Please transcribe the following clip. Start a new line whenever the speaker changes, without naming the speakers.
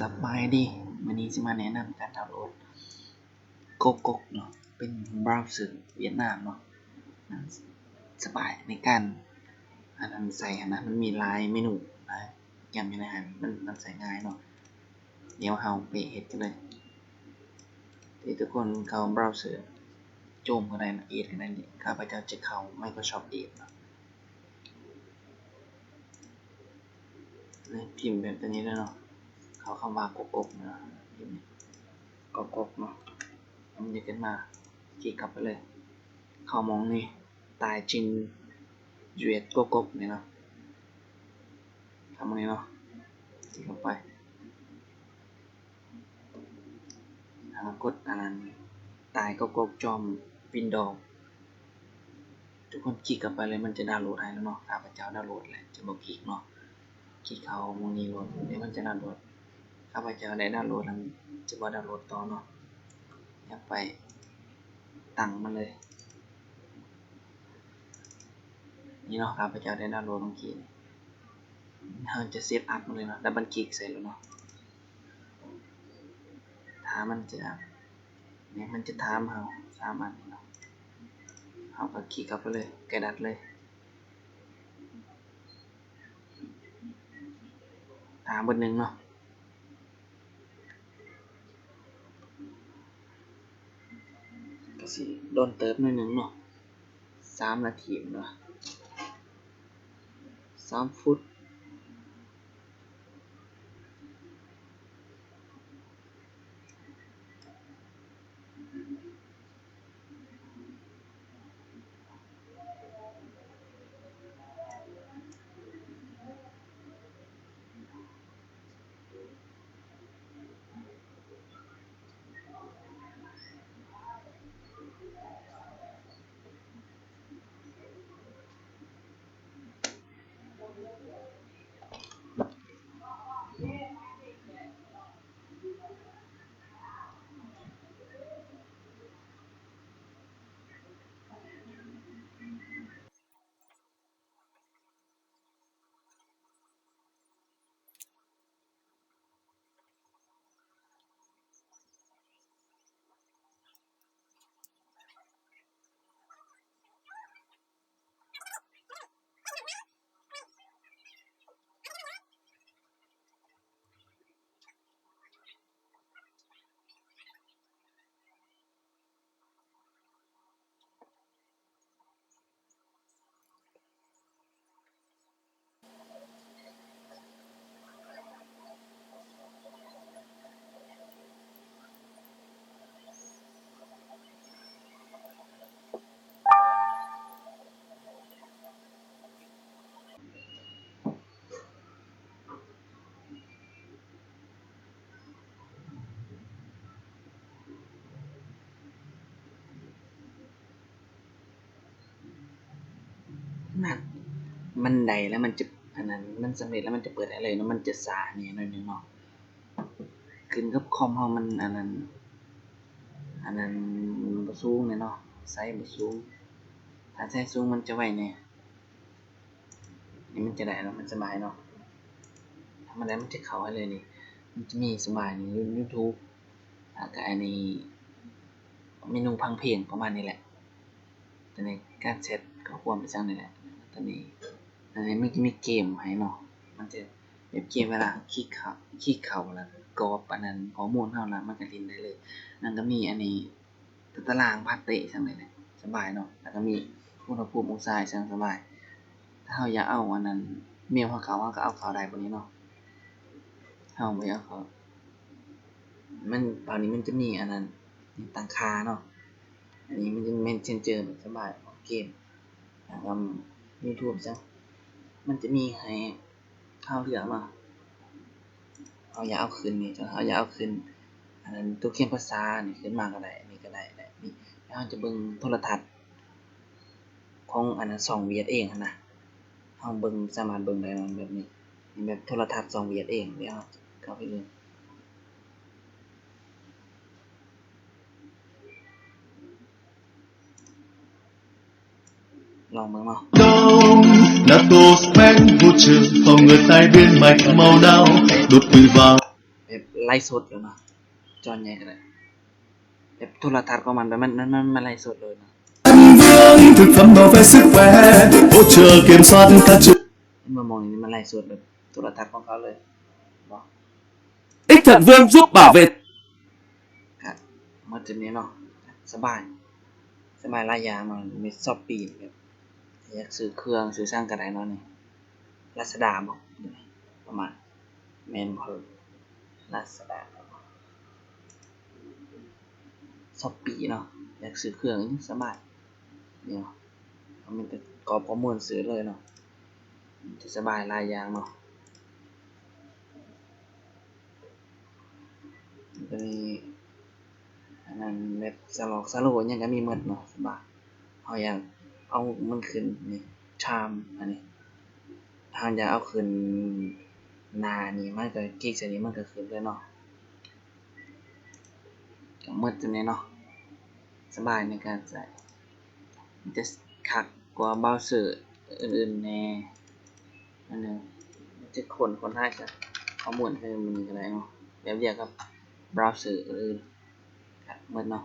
สบายดีวันนี้จะมาแนะนำการดาวน์โหลดโกโกเนาะเป็นเบราว์เซอร์เวียดนามเนาะสบายในการอันนั้นใส่อันนั้นมันมีลายเมนูลายยำอยู่ในอาหารมันมันใส่ง่ายเนาะเดี๋ยวเราไปเฮ็ดกันเลยที่ทุกคนเข้าเบราว์เซอร์โจมก็ได้นะเอ็ดก็ได้นี่ข้าพเจ้าจะเข้า Microsoft Edge เนาะพิมพ์แบบตัวนี้เลยเนาะ เขาคำว่ากกกนะพิมพ์กกกเนาะมันจะขึ้นมาคลิกลับไปเลย เขามองนี่ตายจริงยูเอสกกกนี่เนาะทำตรงนี้เนาะคลิกเข้าไปแล้วกดอันนั้นตายกกกจอมวินดว์ทุกคนคลิกกลับไปเลยมันจะดาวน์โหลดให้แล้วเนาะข้าพเจ้าดาวน์โหลดแหละจะบอกคลิกเนาะคลิกเขามองนี้โหลดเดี๋ยวมันจะดาวน์โหลด ข้าพเจ้าได้ดาวน์โหลดแล้วจะว่ดาวน์โหลดต่อเนาะอยากไปตั้งมันเลย นี่เนาะข้าพเจ้าได้ดาวน์โหลดเมื่อกี้เราจะเซตอัพมันเลยเนาะดับเบิลคลิกใส่แล้วเนาะถามันจะเนี่ยมันจะถามเราสามอันเนาะเราก็คลิกเข้าไปเลยกระดัดเลยถามบนหนึ่งเนาะ ก็สิโดนเติบหน่อยหนึ่งเนาะสามนาทีเนาะสามฟุต นั่นมันใดแล้วมันจะอันนั้นมันสำเร็จแล้วมันจะเปิดได้เลยแล้วมันจะสาเนี่ยหน่อยหนึงเนาะขึ้นกับคอมเฮามันอันนั้น อันนั้นบ่สูงเนี่ยเนาะไซส์บ่สูงถ้าไซส์สูงมันจะไวเนี่ยนี่มันจะได้แล้วมันสบายเนาะถ้ามันได้มันจะเข้าให้เลยนี่ มันจะมีสบายนี่ YouTube แล้วก็อันนี้เมนูพังเพลงประมาณนี้แหละแตอนนี้การเซตก็ควรไปสร้างนี่แหละ ตอนนี้ อันนี้มันมีเกมให้เนาะ มันจะแบบเกมเวลาคลิกเขาคลิกเขาแล้วกรอบอันนั้นข้อมูลเท่านั้นมันก็ลินได้เลย นั่นก็มีอันนี้ตารางพัดเตะสั่งเลยนะสบายเนาะ แล้วก็มีอุณหภูมิองศาสั่งสบาย ถ้าเราอยากเอาอันนั้น เมลของเขาเราก็เอาเขาได้บนนี้เนาะถ้าเราไม่เอาเขามันตอนนี้มันจะมีอันนั้นต่างคาเนาะ อันนี้มันจะเมนเชนเจอร์สบายของเกมแล้วก็ ยูทูบจ้ะมันจะมีให้เข้าเลือมา เอาอยาเอาขึ้นนี่จ้ะเอาอยาเอาขึ้นอันนั้นตัวเขียนภาษานี่ขึ้นมาก็ได้อันนี้ก็ได้ได้นี่แล้วเราจะเบิ่งโทรทัศน์ของอันนั้นสองเวียดเองนะเฮาเบิ่งสามารถเบิ่งได้นาะแบบนี้แบบโทรทัศน์สองเวียดเองเดี๋ยวเข้าไปเลยลองเบิ่งเนาะ
đông NATO Spang hỗ trợ phòng ngừa tai biến mạch màu đau đột quỵ vào
ไป แบบไลฟ์สดเลยเนาะจอ ใหญ่ก็ได้แบบโทรทัศน์ของมันแบบมันมันมันมันไลฟ์สดเลยเนาะ
thực phẩm bảo vệ sức khỏe hỗ trợ kiểm soát các triệu
มามองอย่างนี้มันไลฟ์สดแบบโทรทัศน์ของเขาเลยบอก
ích thận vương giúp bảo vệ
ครับมาจุดนี้เนาะสบาย สบายหลายอย่างเนาะมีซอปปี้แบบ อยากซื้อเครื่องซื้อสร้างกระไดเนาะนี่ลาซาด้าบอกประมาณแมนเพอลาซาด้าซอปปี้เนาะอยากซื้อเครื่องสบายเนี่ยเามันจะกรอบข้อมูลซื้อเลยเนาะจะสบายลายยางเนาะมันจะมีอันนั้นเว็บสลอกสโลว์ยังก็มีหมดเนาะสบายเอาอย่าง เอามันขึ้นนี่ชามอันนี้ทางอยากเอาขึ้นนานี่มันก็คลิกใส่นี้มันก็ขึ้นเลยเนาะก็หมดจังนี้เนาะสบายในการใส่จะคักกว่าเบราว์เซอร์อื่นๆแน่อันนึงจะคนคนให้กับข้อมูลให้มันก็ได้เนาะแบบเดียวกับเบราว์เซอร์อื่นๆครับหมดเนาะ